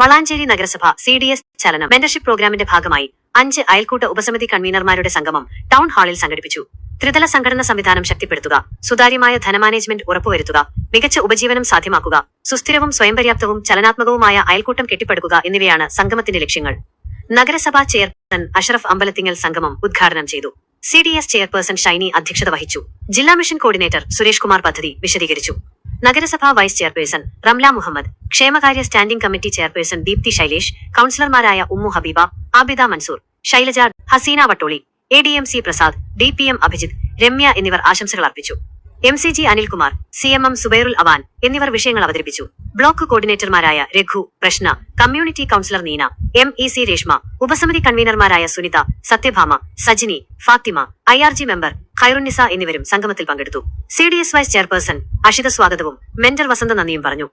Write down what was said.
വളാഞ്ചേരി നഗരസഭ C D S ചലനം mentorship പ്രോഗ്രാമിന്റെ ഭാഗമായി അഞ്ച് അയൽക്കൂട്ട ഉപസമിതി കൺവീനർമാരുടെ സംഗമം ടൗൺ ഹാളിൽ സംഘടിപ്പിച്ചു. ത്രിതല സംഘടന സംവിധാനം ശക്തിപ്പെടുത്തുക സുതാര്യമായ ധനമാനേജ്മെന്റ് ഉറപ്പുവരുത്തുക മികച്ച ഉപജീവനം സാധ്യമാക്കുക സുസ്ഥിരവും സ്വയംപര്യാപ്തവും ചലനാത്മകവുമായ അയൽക്കൂട്ടം കെട്ടിപ്പടുക്കുക എന്നിവയാണ് സംഗമത്തിന്റെ ലക്ഷ്യങ്ങൾ. നഗരസഭാ ചെയർപേഴ്സൺ അഷറഫ് അമ്പലത്തിങ്ങൽ സംഗമം ഉദ്ഘാടനം ചെയ്തു. C D S chairperson Shiny അധ്യക്ഷത വഹിച്ചു. ജില്ലാ മിഷൻ കോർഡിനേറ്റർ സുരേഷ് കുമാർ പദ്ധതി വിശദീകരിച്ചു. നഗരസഭാ വൈസ് ചെയർപേഴ്സൺ റംല മുഹമ്മദ് ക്ഷേമകാര്യ standing committee chairperson Deepthi Shailesh കൌൺസിലർമാരായ Ummu Habeeba Abida Mansoor Shailaja Haseena Vattoli A D M C Prasad D P M Abhijith Ramya എന്നിവർ ആശംസകൾ അർപ്പിച്ചു. M C G Anilkumar C M M Zubairul Awan എന്നിവർ വിഷയങ്ങൾ അവതരിപ്പിച്ചു. Block കോർഡിനേറ്റർമാരായ Raghu Prashna community councillor Neena M E C Reshma ഉപസമിതി കൺവീനർമാരായ Sunitha Sathyabhama Sajini Fathima I R G member Khairunnisa എന്നിവരും സംഗമത്തിൽ പങ്കെടുത്തു. സി വൈസ് ചെയർപേഴ്സൺ അഷിത സ്വാഗതവും mentor വസന്ത നന്ദിയും പറഞ്ഞു.